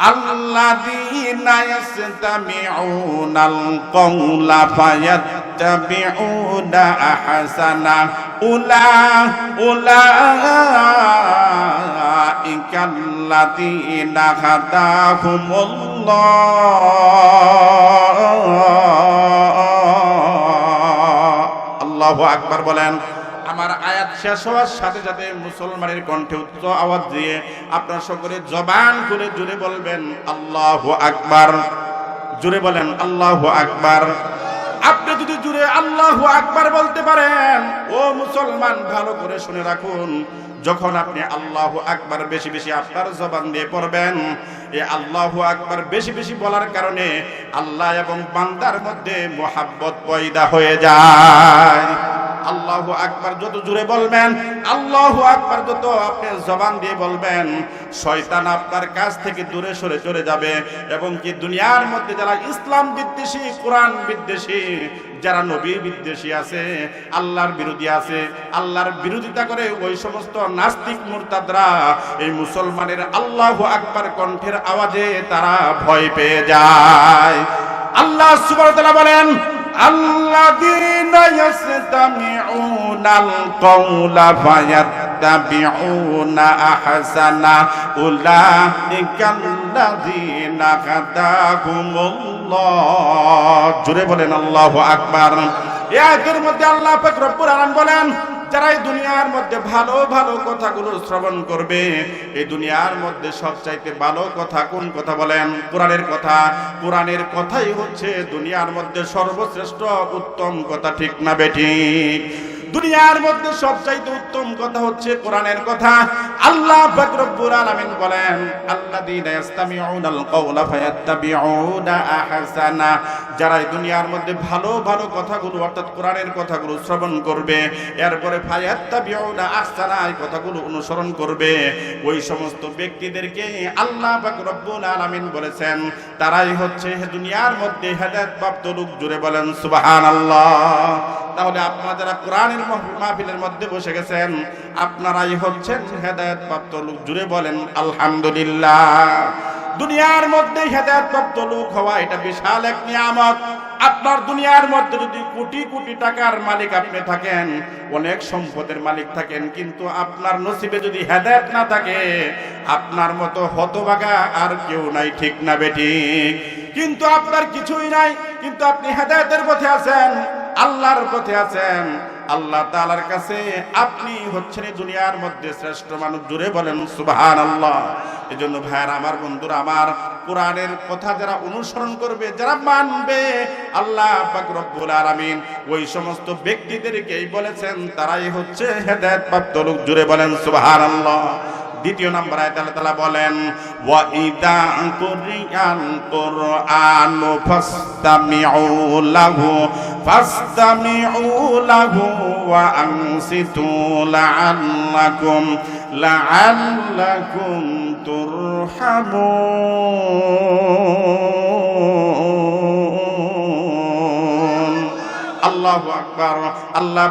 الذين يستمعون القول فيتبعون أحسنه أولئك أولئك الذين هداهم الله الله أكبر بولين আমার আয়াত শেষ হওয়ার সাথে সাথে মুসলমানের কণ্ঠে উচ্চ আওয়াজ দিয়ে আপনার সকলে জবান করে জুড়ে বলবেন, আল্লাহ আকবার। জুড়ে বলেন, আল্লাহ আকবার। আপনি যদি জুড়ে আল্লাহ আকবার বলতে পারেন, ও মুসলমান, ভালো করে শুনে রাখুন, যখন আপনি আল্লাহ আকবার বেশি বেশি আপনার জবান দিয়ে পড়বেন, এ আল্লাহ আকবার বেশি বেশি বলার কারণে আল্লাহ এবং বান্দার মধ্যে মোহাব্বত পয়দা হয়ে যায়। আল্লাহু আকবার যত জুড়ে বলবেন, আল্লাহু আকবার যত আপনি জবান দিয়ে বলবেন, শয়তান আপনার কাছ থেকে দূরে সরে চলে যাবে। এবং কি দুনিয়ার মধ্যে যারা ইসলাম বিদ্বেষী, কোরআন বিদ্বেষী, যারা নবী বিদ্বেষী আছে, আল্লাহর বিরোধী আছে, আল্লাহর বিরোধিতা করে ওই সমস্ত নাস্তিক মুরতাদরা, এই মুসলমানের আল্লাহ আকবার কণ্ঠের আওয়াজে তারা ভয় পেয়ে যায়। আল্লাহ সুবহানাহু ওয়া তাআলা বলেন الذين يستمعون القول فيتبعون أحسنا أولئك الذين هداهم الله جرب لنا الله أكبر يا كرمة الله فكر ربنا بولن যারা এই দুনিয়ার মধ্যে ভালো ভালো কথাগুলো শ্রবণ করবে, এই দুনিয়ার মধ্যে সবচাইতে ভালো কথা কোন কথা বলেন? কোরআনের কথা। কোরআনের কথাই হচ্ছে দুনিয়ার মধ্যে সর্বশ্রেষ্ঠ, উত্তম কথা ঠিক না বেঠিক দুনিয়ার মধ্যে সবচাইতে উত্তম কথা হচ্ছে কোরআনের কথা। আল্লাহ পাক আলামিন বলেন, আল্লাযীনা ইয়াস্তামিউনাল কওলা ফায়াত্তাবিউনা আহসানা। যারা দুনিয়ার মধ্যে ভালো ভালো কথাগুলো, অর্থাৎ কোরআনের কথাগুলো শ্রবণ করবে, এরপরে ফায়াত্তাবিউনা আহসানা এই কথাগুলো অনুসরণ করবে, ওই সমস্ত ব্যক্তিদেরকে আল্লাহ পাক আলামিন বলেছেন, তারাই হচ্ছে দুনিয়ার মধ্যে হেদায়েত প্রাপ্ত লোক। জুড়ে বলেন, সুবহানাল্লাহ। তাহলে আপনারা যারা কোরআনের মাহফিলের মধ্যে বসে গেছেন। আপনারাই হচ্ছেন হেদায়েত প্রাপ্ত লোক। জুড়ে বলেন, আলহামদুলিল্লাহ। দুনিয়ার মধ্যে হেদায়েত প্রাপ্ত লোক হওয়া এটা বিশাল এক নিয়ামত। আপনার দুনিয়ার মধ্যে যদি কোটি কোটি টাকার মালিক আপনি থাকেন, অনেক সম্পদের মালিক থাকেন, কিন্তু আপনার নসিবে যদি হেদায়েত না থাকে, আপনার মতো হতভাগা আর কেউ নাই, ঠিক না বেটি? কিন্তু আপনার কিছুই নাই, কিন্তু আপনি হেদায়েতের পথে আছেন, আল্লাহর পথে আছেন। আল্লাহ তালার কাছে আপনি হচ্ছেন দুনিয়ার মধ্যে শ্রেষ্ঠ মানুষ, জুড়ে বলেন সুবাহান আল্লাহ এই জন্য ভাইয়ার, আমার বন্ধুর, আমার কোরআনের কথা যারা অনুসরণ করবে, যারা মানবে, আল্লাহ পাক রব্বুল আলামিন ওই সমস্ত ব্যক্তিদেরকেই বলেছেন, তারাই হচ্ছে হেদায়ত প্রাপ্ত লোক, জুড়ে বলেন সুবাহান আল্লাহ দ্বিতীয় নম্বর আয়াত আল্লাহ তাআলা বলেন, ওয়া ইদা কুরিয়াল কুরআন ফাসতামিউ লাহু ফাসতামিউ লাহু ওয়া আনসিতু লাআল্লাকুম লাআল্লাকুম তুরহামুন। আল্লাহ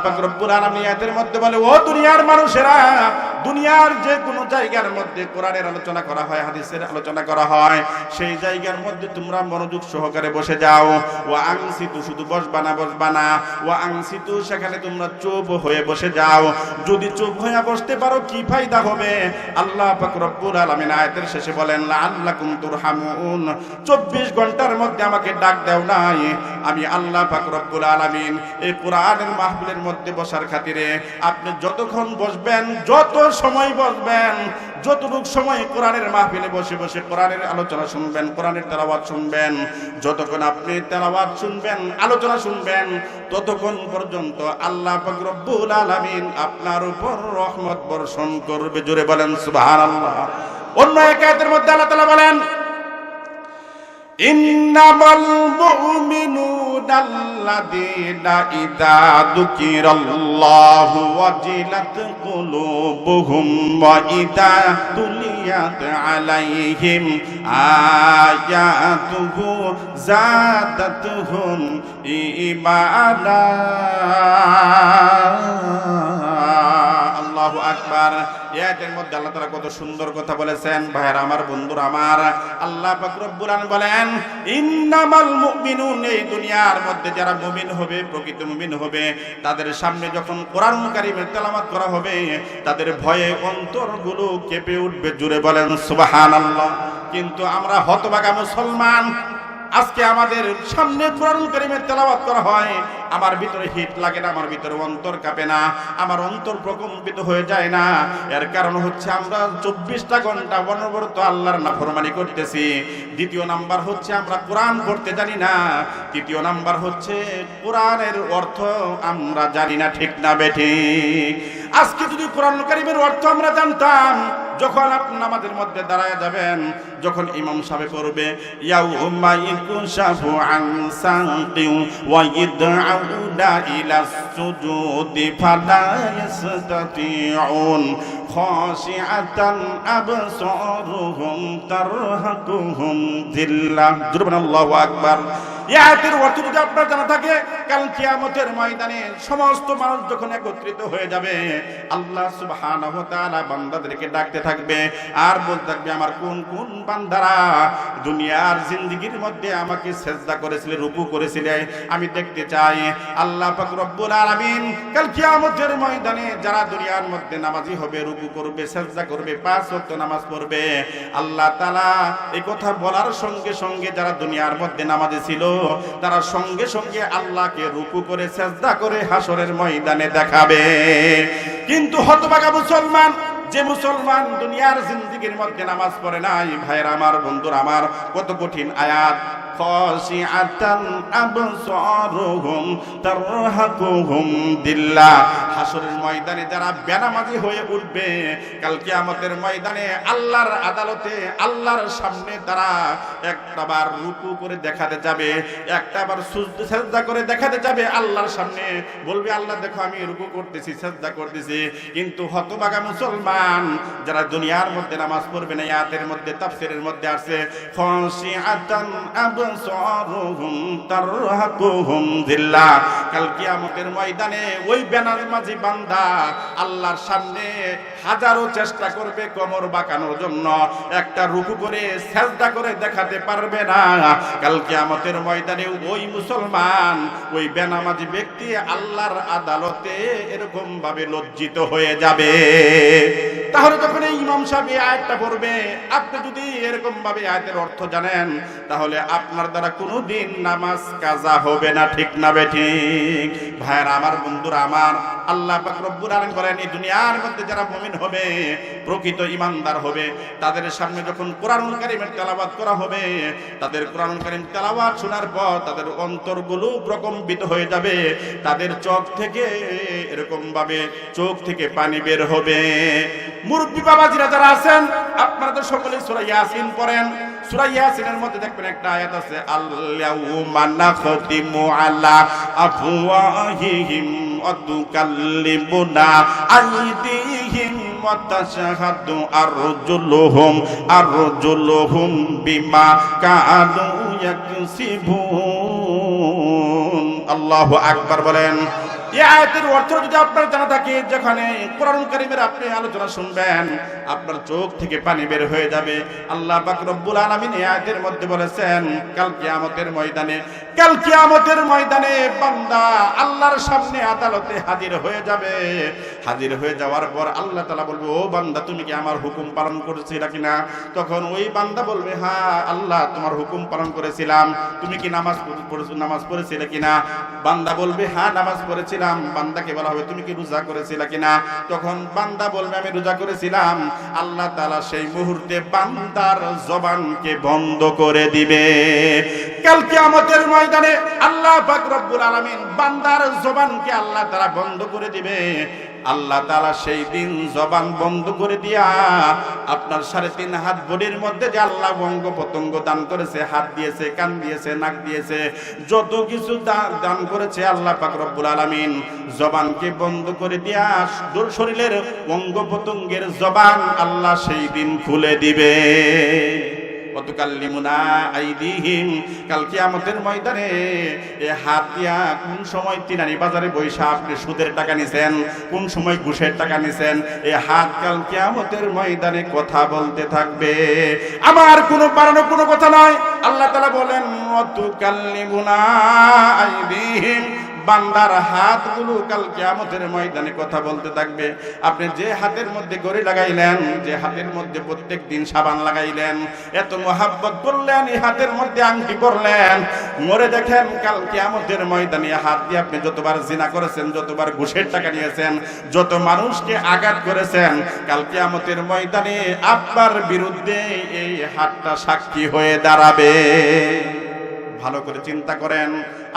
আলামিন মধ্যে বলে, ও দুনিয়ার মানুষেরা, দুনিয়ার যে কোনো জায়গার মধ্যে কোরআনের আলোচনা করা হয়, হাদিসের আলোচনা করা হয়, সেই জায়গার মধ্যে তোমরা মনোযোগ সহকারে বসে যাও। ও আংসিতু, শুধু বসবা না ও আংসিতু, সেখানে তোমরা চুপ হয়ে বসে যাও। যদি চুপ হয়ে বসতে পারো, কি ফায়দা হবে? আল্লাহ পাক আলামিন আয়াতের শেষে বলেন, লাআল্লাকুম তুরহামুন। 24 ঘণ্টার মধ্যে আমাকে ডাক দাও নাই। আমি আল্লাহ পাক রব্বুল আলামিন এই কোরআনের মাহবিলের মধ্যে বসার খাতিরে আপনি যতক্ষণ বসবেন, যত সময় বসবেন, যতটুক সময় কোরআনের মাহবিলে বসে বসে কোরআনের আলোচনা শুনবেন, কোরআনের তেলাবাদ শুনবেন, যতক্ষণ আপনি তেলাবাদ শুনবেন, আলোচনা শুনবেন, ততক্ষণ পর্যন্ত আল্লাহ ফকরব্বুল আলমিন আপনার উপর রহমত বর্ষণ করবে। জোরে বলেন সুবাহ আল্লাহ অন্য একায়াতের মধ্যে আল্লাহ তালা বলেন ইন্নাবল মুমিনুন الذين إذا ذكر الله وجلت قلوبهم وإذا تليت عليهم آياته زادتهم إيمانا الله আল্লাহু আকবার। এই আয়াতের মধ্যে আল্লাহ তাআলা কত সুন্দর কথা বলেছেন। ভাইরা আমার, বন্ধুরা আমার, আল্লাহ পাক রব্বুল আলামিন বলেন, ইন্নামাল মুমিনুন এই দুনিয়ার মধ্যে যারা মুমিন হবে, প্রকৃত মুমিন হবে, তাদের সামনে যখন কোরআন কারিমের তেলাওয়াত করা হবে, তাদের ভয়ে অন্তরগুলো কেঁপে উঠবে। জুড়ে বলেন, সুবহানাল্লাহ কিন্তু আমরা হতভাগা মুসলমান। আজকে আমাদের সামনে কোরআন কারিমের তেলাওয়াত করা হয়। আমার ভিতরে হিট লাগে না, আমার ভিতরে অন্তর কাঁপে না, আমার অন্তর প্রকম্পিত হয়ে যায় না। এর কারণ হচ্ছে আমরা চব্বিশটা ঘণ্টা অনবরত আল্লাহর না নাফরমানি করতেছি। দ্বিতীয় নাম্বার হচ্ছে আমরা কোরআন পড়তে জানি না। তৃতীয় নাম্বার হচ্ছে কোরআনের অর্থ আমরা জানি না, ঠিক না বেঠিক আজকে যদি কোরআন কারিমের অর্থ আমরা জানতাম যখন আপনি আমাদের মধ্যে দাঁড়ায় যাবেন, যখন ইমাম সাহেব পড়বে ইয়াউমা ইকুশাফু আন সাকিউ ওয়া ইদআউনা ইলা সুজুদি ফালা ইয়াসতাতিউন খাশিআতান আবসারুহুম তারহাকুহুম জুরবান আল্লাহু আকবার। এই অর্থ যদি আপনার জানা থাকে, কাল কিয়ামতের ময়দানে সমস্ত মানুষ যখন একত্রিত হয়ে যাবে, আল্লাহ সুবহানাহু তাআলা বান্দাদেরকে ডাকতে থাকবে আর বলতে থাকবে, আমার কোন কোন বান্দারা দুনিয়ার জিন্দেগির মধ্যে আমাকে সেজদা করেছিলে, রুকু করেছিলে? আমি দেখতে চাই আল্লাহ পাক রব্বুল আলামিন কাল কিয়ামতের ময়দানে যারা দুনিয়ার মধ্যে নামাজি হবে, রুকু করবে, সেজদা করবে, পাঁচ ওয়াক্ত নামাজ পড়বে, আল্লাহ তাআলা এই কথা বলার সঙ্গে সঙ্গে যারা দুনিয়ার মধ্যে নামাজি ছিল তারা সঙ্গে সঙ্গে আল্লাহকে রুকু করে চেষ্টা করে হাসরের ময়দানে দেখাবে। কিন্তু হতবাগা মুসলমান যে মুসলমান দুনিয়ার জিন্দিগির মধ্যে নামাজ পড়ে নাই, ভাইয়ের আমার, বন্ধুর আমার, কত কঠিন আয়াত। যারা আল্লাহর আদালতে আল্লাহর সামনে একটাবার রুকু করে দেখাতে যাবে একটাবার সেজদা করে দেখাতে যাবে আল্লাহর সামনে। বলবে, আল্লাহ, দেখো, আমি রুকু করতেছি, সেজদা করতেছি। কিন্তু হতবাগা মুসলমান যারা দুনিয়ার মধ্যে নামাজ পড়বে না ইয়াতের মধ্যে, তাফসিরের মধ্যে আছে খাশিআতান আবসারুহুম তারহাকুহুম যিল্লাহ কাল কিয়ামতের ময়দানে ওই বেনামাজি বান্দা আল্লাহর সামনে হাজারো চেষ্টা করবে কোমর বাঁকানোর জন্য। একটা রুকু করে, সেজদা করে দেখাতে পারবে না। কাল কিয়ামতের ময়দানে ওই মুসলমান, ওই বেনামাজি ব্যক্তি আল্লাহর আদালতে এরকম ভাবে লজ্জিত হয়ে যাবে। তাহলে যখন এই ইমাম সাহেব এই আয়াতটা পড়বে। আপনি যদি এরকম ভাবে আয়াতের অর্থ জানেন, তাহলে আপনার দ্বারা কোনোদিন নামাজ কাজা হবে না, ঠিক না বেঠিক ভাইয়ের, আমার বন্ধুরা, আমার আল্লাহ পাক রব্বুল আলামিন বলেন, এই দুনিয়ার মধ্যে যারা মুমিন হবে, প্রকৃত ইমানদার হবে, তাদের সামনে যখন কোরআনুল কারীমের তেলাওয়াত করা হবে, তাদের কোরআনুল কারীম তেলাওয়াত শোনার পর তাদের অন্তরগুলো প্রকম্পিত হয়ে যাবে, তাদের চোখ থেকে এরকম ভাবে চোখ থেকে পানি বের হবে। মুরব্বী বাবাজিরা যারা আছেন, আপনারা তো সকলে সূরা ইয়াসিন পড়েন। সূরা ইয়াসিনের মধ্যে দেখবেন একটা আয়াত আছে আল্লাহুম্মা নাখতিমু আলা আফওয়াহিহিম ওয়া আইদিহিম ওয়া আরজুলুহুম আরজুলুহুম বিমা কানু ইয়াকসিবুন। আল্লাহু আকবার বলেন। এই আয়াতের অর্থ যদি আপনার জানা থাকে, যেখানে কোরআন কারিমের আপনি আলোচনা শুনবেন, আপনার চোখ থেকে পানি বের হয়ে যাবে। আল্লাহ পাক রব্বুল আলামিন এই আয়াতের মধ্যে বলেছেন কালকে আমাদের ময়দানে কাল কিয়ামতের ময়দানে বান্দা আল্লাহর সামনে আদালতে হাজির হয়ে যাবে। হাজির হয়ে যাওয়ার পর আল্লাহ তাআলা বলবে, ও বান্দা, তুমি কি আমার হুকুম পালন করেছিলে কিনা? তখন ওই বান্দা বলবে হ্যাঁ আল্লাহ তোমার হুকুম পালন করেছিলাম। তুমি কি নামাজ নামাজ পড়েছিলে কিনা? বান্দা বলবে হ্যাঁ নামাজ পড়েছিলাম। বান্দাকে বলা হবে, তুমি কি রোজা করেছিলে কিনা? তখন বান্দা বলবে, আমি রোজা করেছিলাম। আল্লাহ তাআলা সেই মুহূর্তে বান্দার জবানকে বন্ধ করে দিবে। কাল কিয়ামতের ময়দানে আল্লাহ পাক রব্বুল আলামিন বান্দার জবানকে আল্লাহ তাআলা বন্ধ করে দিবে। আল্লাহ তাআলা সেই দিন জবান বন্ধ করে দিয়া আপনার সাড়ে তিন হাত বডির মধ্যে যে আল্লাহ অঙ্গ প্রত্যঙ্গ দান করেছে, হাত দিয়েছে, কান দিয়েছে, নাক দিয়েছে, যত কিছু দান করেছে আল্লাহ পাক রব্বুল আলামিন জবানকে বন্ধ করে দিয়া দূর শরীরের অঙ্গ প্রত্যঙ্গের জবান আল্লাহ সেই দিন খুলে দিবে। অতুকাল্লিমুনা আইদিহিম। কাল কিয়ামতের ময়দানে এ হাত দিয়া কোন সময় তিনানি বাজারে বৈশা আপনি সুদের টাকা নিছেন, কোন সময় ঘুষের টাকা নিছেন, এ হাত কাল ময়দানে কথা বলতে থাকবে। আমার কোনো বাড়ানো কোনো কথা নয়। আল্লাহ তাআলা বলেন অতুকাল্লিমুনা আইদিহিম। বান্দার হাতগুলো কাল কিয়ামতের ময়দানে কথা বলতে থাকবে। আপনি যে হাতের মধ্যে গড়ি লাগাইলেন, যে হাতের মধ্যে প্রত্যেক দিন সাবান লাগাইলেন, এত মোহাব্বত করলেন, এই হাতের মধ্যে আংটি করলেন মরে দেখেন কাল কিয়ামতের ময়দানে হাত দিয়ে আপনি যতবার জিনা করেছেন, যতবার ঘুষের টাকা নিয়েছেন, যত মানুষকে আঘাত করেছেন, কাল কিয়ামতের ময়দানে আপনার বিরুদ্ধে এই হাতটা সাক্ষী হয়ে দাঁড়াবে। ভালো করে চিন্তা করেন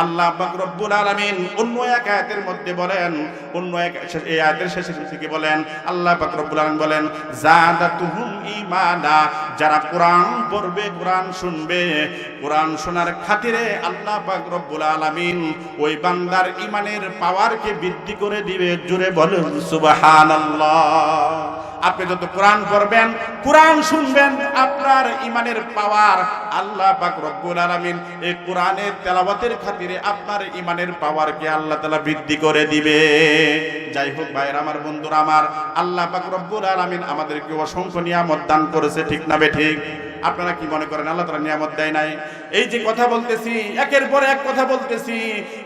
আল্লাহ রব্বুল আলামিন অন্য এক আয়াতের মধ্যে বলেন, অন্য এক এই আয়াতের শেষে থেকে বলেন? আল্লাহ পাক রব্বুল আলামিন বলেন, জাদাতুহুম ঈমানা যারা কোরআন পড়বে, কোরআন শুনবে, কোরআন শোনার খাতিরে আল্লাহ পাক রব্বুল আলামিন ওই বান্দার ঈমানের পাওয়ারকে বৃদ্ধি করে দিবে। জোরে বলেন, সুবহানাল্লাহ। আপনি যত কোরআন পড়বেন, কোরআন শুনবেন, আপনার ইমানের পাওয়ার আল্লাহ পাক রব্বুল আলামিন এই কোরআনের তেলাওয়াতের খাতিরে আপনার ইমানের পাওয়ারকে আল্লাহ তালা বৃদ্ধি করে দিবে। যাই হোক ভাইয়ের, আমার বন্ধুরা, আমার আল্লাহ পাক রব্বুল আলামিন আমাদেরকে অসংখ্য নিয়ামত দান করেছে, ঠিক না বে ঠিক? আপনারা কি মনে করেন আল্লাহ তাআলা নিয়ামত দেয় নাই? এই যে কথা বলতেছি, একের পর এক কথা বলতেছি,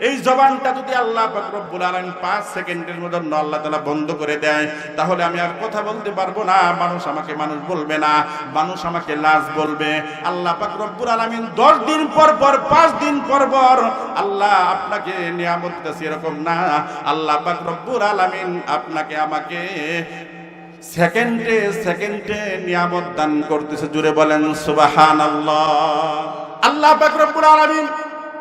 এই জবানটা যদি আল্লাহ রব্বুল আলামিন 5 সেকেন্ডের মধ্যে আল্লাহ তাআলা বন্ধ করে দেয়, তাহলে আমি আর কথা বলতে পারব না। মানুষ আমাকে মানুষ বলবে না, মানুষ আমাকে লাশ বলবে। আল্লাহ পাক রব্বুল আলামিন 10 দিন পর পর, পাঁচ দিন পর পর আল্লাহ আপনাকে নিয়ামত দিতেছে এরকম না। আল্লাহ পাক আলামিন আপনাকে আমাকে সেকেন্ডে সেকেন্ডে নিয়ামত দান করতেছে। জুড়ে বলেন সুবাহান আল্লাহ আল্লাহ পাক আলামিন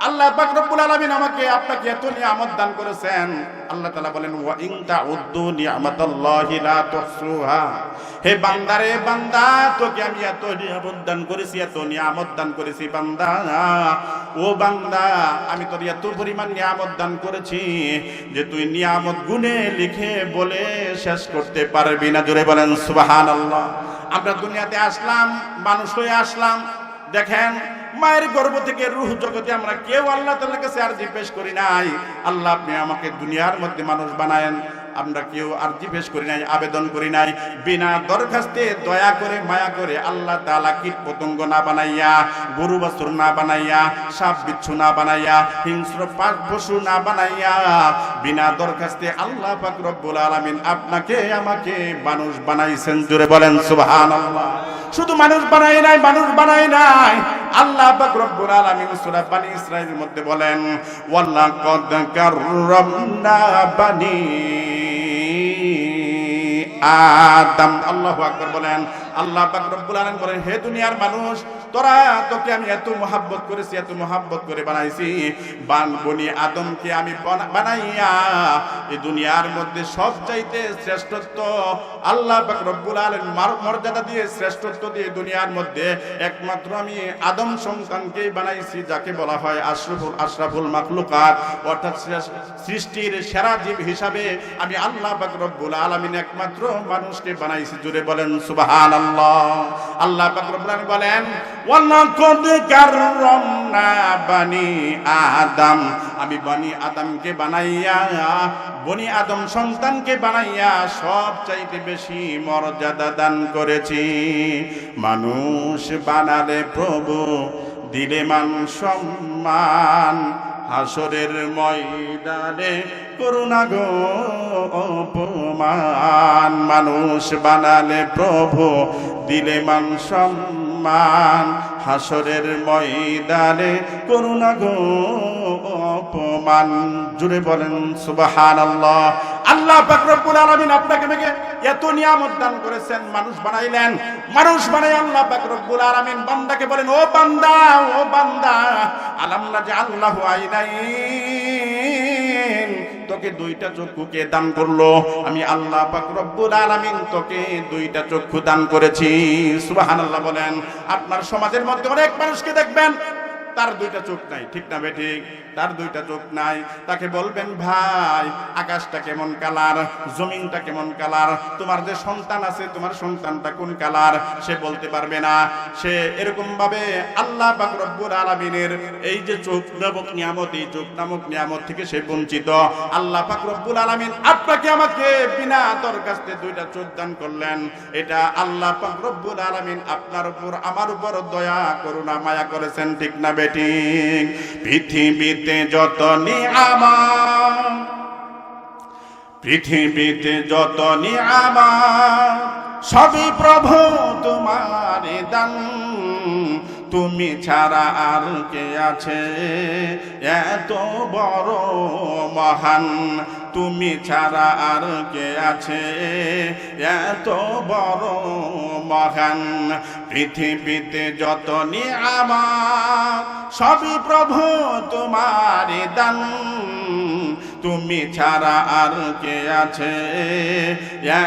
আল্লাহ পাক রব্বুল আলামিন আমাকে আপনাকে এত নিয়ামত দান করেছেন। আল্লাহ তাআলা বলেন, ওয়া ইন তাউদ্দু নিয়ামাতাল্লাহি লা তুহসুহা। হে বান্দারে বান্দা, তোকে আমি এত নিয়ামত দান করেছি, এত নিয়ামত দান করেছি বান্দা। ও বান্দা, আমি তোর এত পরিমাণ নিয়ামত দান করেছি যে তুই নিয়ামত গুনে লিখে বলে শেষ করতে পারবি না। জোরে বলেন, সুবহানাল্লাহ। আমরা দুনিয়াতে আসলাম, মানুষ হয়ে আসলাম। দেখেন মায়ের গর্ভ থেকে রুহ জগতে আমরা কেউ আল্লাহ তাআলার কাছে আরজি পেশ করি নাই। আল্লাহ, আপনি আমাকে দুনিয়ার মধ্যে মানুষ বানায়েন। আমরা কেউ আরজি পেশ করি নাই, আবেদন করি নাই। বিনা দরখাস্তে দয়া করে, মায়া করে আল্লাহ তাআলা কীট পতঙ্গ না বানাইয়া, গরু বাছুর না বানাইয়া, সাপ বিচ্ছু না বানাইয়া, হিংস্র পাক পশু না বানাইয়া, বিনা দরখাস্তে আল্লাহ পাক রব্বুল আলামিন আপনাকে, আমাকে মানুষ বানাইছেন। জুড়ে বলেন, সুবহানাল্লাহ। শুধু মানুষ বানাই নাই, মানুষ বানাই নাই। আল্লাহ পাক রব্বুল আলামিন সূরা বানি ইসরাঈলের মধ্যে বলেন ওয়ালাকাদ কাররামনা বানি আদম আল্লাহু আকবার বলেন, আল্লাহ পাক রব্বুল আলামিন বলেন, হে দুনিয়ার মানুষ, তোরা তোকে আমি এত মোহাব্বত করেছি, এত মোহাব্বত করে বানাইছি। বান বনি আদমকে আমি বনা- বানাইয়া এই দুনিয়ার মধ্যে সব চাইতে শ্রেষ্ঠত্ব আল্লাহ পাক রব্বুল আলামিন মর্যাদা দিয়ে শ্রেষ্ঠত্ব দিয়ে দুনিয়ার মধ্যে একমাত্র আমি আদম সন্তানকেই বানাইছি, যাকে বলা হয় আশরাফুল আশরাফুল মাখলুকাত। অর্থাৎ সৃষ্টির সেরা জীব হিসাবে আমি আল্লাহ পাক রব্বুল আলামিন একমাত্র মানুষকে বানাইছি জুড়ে বলেন, সুবহানাল্লাহ। আল্লাহ রব্বুল আলামিন বলেন, ওয়ালাকাদ কাররামনা বানি আদম। আমি বনি আদমকে বানাইয়া, বনি আদম সন্তানকে বানাইয়া সব চাইতে বেশি মর্যাদা দান করেছি। মানুষ বানালে প্রভু দিলে মান সম্মান। হাসরের ময়দানে করুণা গো, অপমান। মানুষ বানালে প্রভু দিলে মান সম্মান। হাসরের ময়দানে করুণা গো, অপমান। জুড়ে বলেন সুবাহান আল্লাহ আল্লাহ পাক রব্বুল আলামিন আপনাকে মেঘে এত নিয়ামত দান করেছেন, মানুষ বানাইলেন। মানুষ বানাই আল্লাহ পাক রব্বুল আলামিন বান্দাকে বলেন, ও বান্দা ও বান্দা, আলাম না যে আল্লাহু আইনাইন। তোকে দুইটা চক্ষুকে দান করল। আমি আল্লাহ পাক রব্বুল আলামিন তোকে দুইটা চক্ষু দান করেছি। সুবহানাল্লাহ বলেন। আপনার সমাজের মধ্যে অনেক মানুষকে দেখবেন তার দুইটা চোখ নাই, ঠিক না বেঠিক তার দুইটা চোখ নাই। তাকে বলবেন, ভাই, আকাশটা কেমন কালার? জমিনটা কেমন কালার? তোমার যে সন্তান আছে, তোমার সন্তানটা কোন কালার? সে বলতে পারবে না। সে এরকম ভাবে আল্লাহ পাক রব্বুল আলামিনের এই যে চোখ নামক নিয়ামত, এই চোখ নামক নিয়ামত থেকে সে বঞ্চিত। আল্লাহ পাক রব্বুল আলামিন আপনাকে আমাকে বিনা দরখাস্তে দুইটা চোখ দান করলেন। এটা আল্লাহ পাক রব্বুল আলামিন আপনার উপর, আমার উপর দয়া, করুণা, মায়া করেছেন, ঠিক না বেঠিক পৃথিবীতে যত নিয়ামত পৃথিবীতে যত নিয়ামত সবই প্রভু তোমার দান। তুমি ছাড়া আর কে আছে? এত বড় মহান তুমি ছাড়া আর কে আছে? এত বড় মহান পৃথিবীতে যত নিয়ামত সবই প্রভু তোমার দান। তুমি ছাড়া আর কে আছে?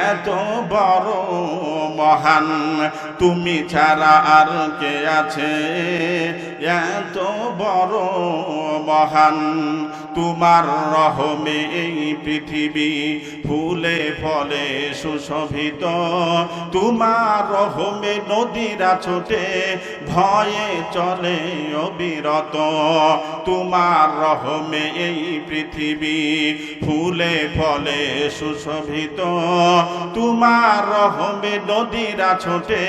এত বড় মহান তুমি ছাড়া আর কে আছে? এত বড় মহান তোমার রহমে এই পৃথিবী ফুলে ফলে সুশোভিত। তোমার রহমে নদীরা ছোটে ভয়ে চলে অবিরত। তোমার রহমে এই পৃথিবী ফুলে ফলে সুশোভিত। তোমার রহমে নদীরা ছোটে,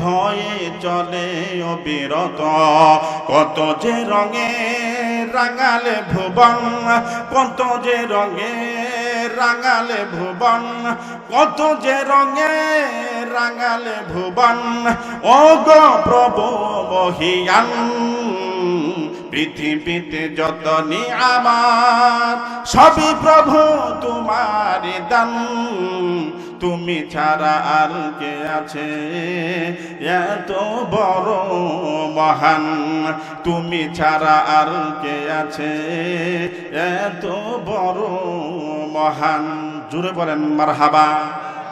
ভয়ে চলে অবিরত। কত যে রঙে রাঙালে ভুবন, কত যে রঙে রাঙালে ভুবন, কত যে রঙে রাঙালে ভুবন। ও প্রভু মহিয়ান পৃথিবীতে যত নিয়ামার সবই প্রভু তোমার দান। তুমি ছাড়া আর কে আছে? এত বড় মহান। তুমি ছাড়া আর কে আছে? এত বড় মহান। জুড়ে বলেন, মারহাবা।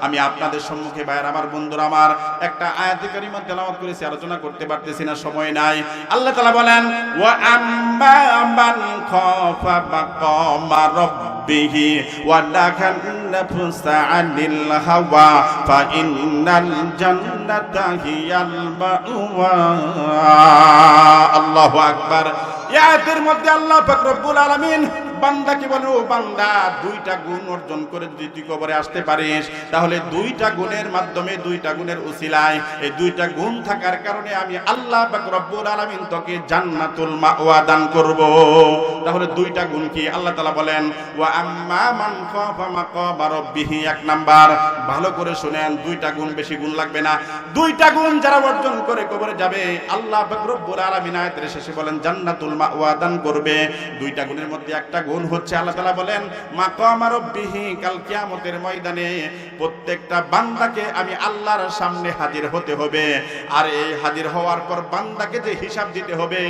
আমি আপনাদের সম্মুখে বাইরে আমার বন্ধুরা, আমার একটা আয়াতি মধ্যে তেলাওয়াত করেছি, আলোচনা করতে পারতেছি না, সময় নাই। আল্লাহ তাআলা বলেন, ওয়া আম্মা মান খাফা মাকামা রাব্বিহি ওয়া নাখান নাফসা আনিল হাওয়া, ফা ইন্নাল জান্নাতা হিয়াল মধ্যে আল্লাহ পাক রব্বুল আলামিন বান্দাকে বলে? ও বান্দা, দুইটা গুণ অর্জন করে যদি তুই কবরে আসতে পারিস, তাহলে দুইটা গুণের মাধ্যমে দুইটা গুণের উসিলায়। এই দুইটা গুণ থাকার কারণে আমি আল্লাহ পাক রব্বুল আলামিন তোকে জান্নাতুল মাওয়া দান করব। তাহলে দুইটা গুণ কি? আল্লাহ তাআলা বলেন, ওয়া আম্মা মান খাফা মাকামা রাব্বিহি এক নাম্বার। ভালো করে শুনেন, দুইটা গুণ বেশি গুণ লাগবে না। দুইটা গুণ যারা অর্জন করে কবরে যাবে, আল্লাহ পাক রব্বুল আলামিন আয়াতের শেষে বলেন, জান্নাতুল মাওয়া দান করবে। দুইটা গুণের মধ্যে একটা হচ্ছে, আল্লাহ তালা বলেন, মাকামা রাব্বিহি কাল কিয়ামতের ময়দানে প্রত্যেকটা বান্দাকে আমি আল্লাহর সামনে হাজির হতে হবে। আর এই হাজির হওয়ার পর বান্দাকে যে হিসাব দিতে হবে,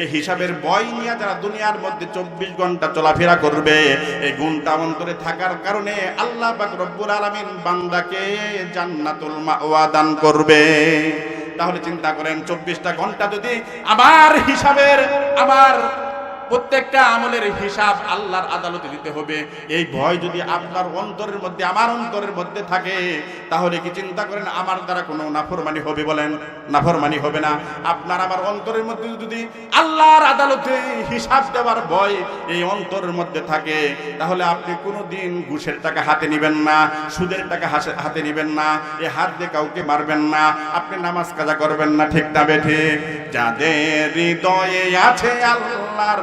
এই হিসাবের বই নিয়ে যারা দুনিয়ার মধ্যে চব্বিশ ঘণ্টা চলাফেরা করবে, এই গুণটা অন্তরে থাকার কারণে আল্লাহ পাক রব্বুল আলামিন বান্দাকে জান্নাতুল মাওয়া দান করবে। তাহলে চিন্তা করেন, চব্বিশটা ঘণ্টা যদি আবার হিসাবের আমার প্রত্যেকটা আমলের হিসাব আল্লাহর আদালতে দিতে হবে। এই ভয় যদি আপনার অন্তরের মধ্যে, আমার অন্তরের মধ্যে থাকে, তাহলে কি চিন্তা করেন, আমার দ্বারা কোনো নাফরমানি হবে বলেন? নাফরমানি হবে না। আপনার আমার অন্তরের মধ্যে যদি আল্লাহর আদালতে হিসাব দেওয়ার ভয় এই অন্তরের মধ্যে থাকে, তাহলে আপনি কোনো দিন ঘুষের টাকা হাতে নেবেন না, সুদের টাকা হাতে নেবেন না, এ হাত দিয়ে কাউকে মারবেন না, আপনি নামাজ কাজা করবেন না, ঠিক না বেঠে? যাদের হৃদয়ে আছে আল্লাহর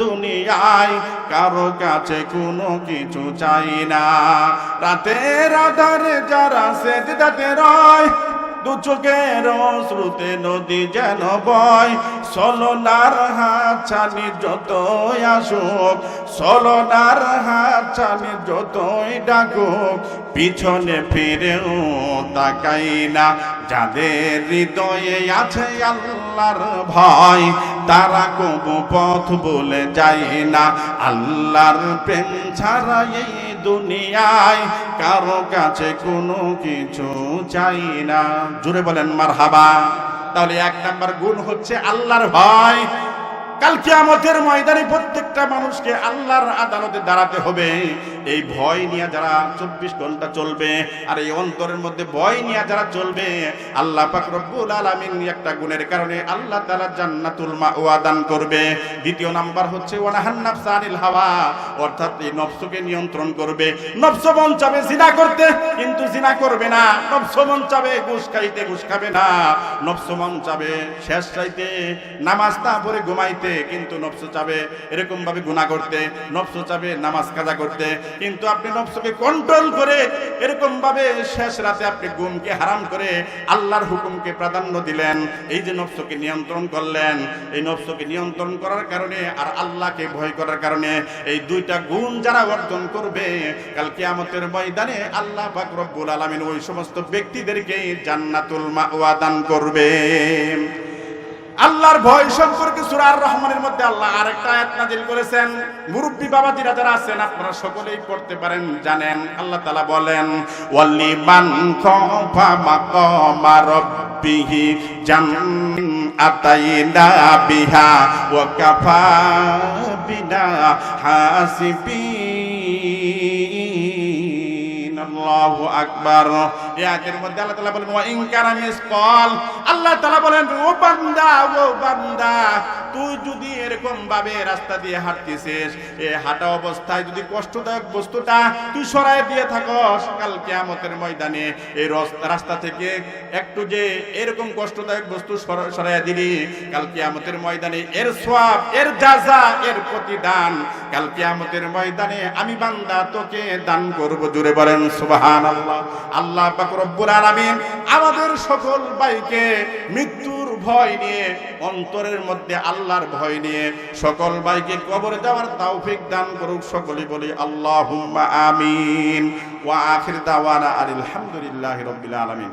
দুনিয়ায় কারও কাছে কোনো কিছু চাই না। রাতের আধারে যারা সেজদাতে রয় দু চোখের শ্রুতে নদী যেন বয়। সলনার হাত ছানি যতই আসুক, সলনার হাত ছানি যতই ডাকুক, পিছনে ফিরেও তাকাই না। যাদের হৃদয়ে আছে আল্লাহর ভয় তারা কবু পথ বলে যায় না। আল্লাহর প্রেম ছাড়া এই দুনিয়ায় কারও কাছে কোনো কিছু চাই না। জুড়ে বলেন মার হাবা তাহলে এক নাম্বার গুণ হচ্ছে আল্লাহর ভয়। কাল কিয়ামতের ময়দানে প্রত্যেকটা মানুষকে আল্লাহর আদালতে দাঁড়াতে হবে। এই ভয় নিয়ে যারা চব্বিশ ঘণ্টা চলবে আর এই অন্তরের মধ্যে ভয় নিয়ে যারা চলবে, আল্লাহ পাক আলামিন একটা গুণের কারণে আল্লাহ তাআলা জান্নাতুল মাওয়া দান করবে। দ্বিতীয় নাম্বার হচ্ছে, ওয়ানাহান নাফসানিল হাওয়া, অর্থাৎ এই নফসকে নিয়ন্ত্রণ করবে। নফস মন চাবে জিনা করতে, কিন্তু জিনা করবে না। নফস মন চাবে ঘুষ খাইতে, ঘুষ খাবে না। নফস মন চাবে শেষ চাইতে নামাজ না পড়ে ঘুমাইতে, কিন্তু নফস চাবে এরকম ভাবে গুনাহ করতে। নফস চাবে নামাজ কাজা করতে। কিন্তু আপনি নফসকে কন্ট্রোল করে এরকম ভাবে শেষ রাতে আপনি গুমকে হারাম করে আল্লাহর হুকুমকে প্রাধান্য দিলেন। এই যে নফসকে নিয়ন্ত্রণ করলেন, এই নফসকে নিয়ন্ত্রণ করার কারণে আর আল্লাহকে ভয় করার কারণে এই দুইটা গুণ যারা অর্জন করবে, কাল কিয়ামতের ময়দানে আল্লাহ পাক রব্বুল আলামিন ওই সমস্ত ব্যক্তিদেরকে জান্নাতুল মাওয়া দান করবে। আল্লাহর ভয় সম্পর্কে সূরা আর রহমানের মধ্যে আল্লাহ আরেকটা আয়াত নাযিল করেছেন। মুরব্বি বাবাজিরা যারা আছেন, আপনারা সকলেই পড়তে পারেন, জানেন। আল্লাহ তাআলা বলেন, ওয়ালিমান খাফা মাকামা রাব্বিহি জান্নাতাইনা বিহা ওয়া কাফা বিনা হাসিবিন। আল্লাহু আকবার। আয়াতের মধ্যে আল্লাহ তাআলা বলেন আল্লাহ বলেন, ও বান্দা ও বান্দা, তুই যদি এরকম ভাবে রাস্তা দিয়ে হাঁটতেছিস এই হাঁটা অবস্থায় যদি কষ্টদায়ক বস্তুটা তুই সরায় দিয়ে থাকস ময়দানে এই রস- রাস্তা থেকে একটু যে এরকম কষ্টদায়ক বস্তু সর- সরাইয়া দিলি, কাল ময়দানে এর সোয়াব, এর যাজা, এর প্রতিদান, কাল ময়দানে আমি বান্দা তোকে দান করব। জুড়ে বলেন, সুবহানাল্লাহ। আল্লাহ পাক রব্বুল আলামিন আমাদের সকল ভাইকে মৃত্যুর ভয় নিয়ে, অন্তরের মধ্যে আল্লাহর ভয় নিয়ে সকল ভাইকে কবরে যাওয়ার তৌফিক দান করুক সকলে বলি আল্লাহ আমিন। ওয়া আখির দাওয়ানা আলহামদুলিল্লাহি রাব্বিল আলামিন।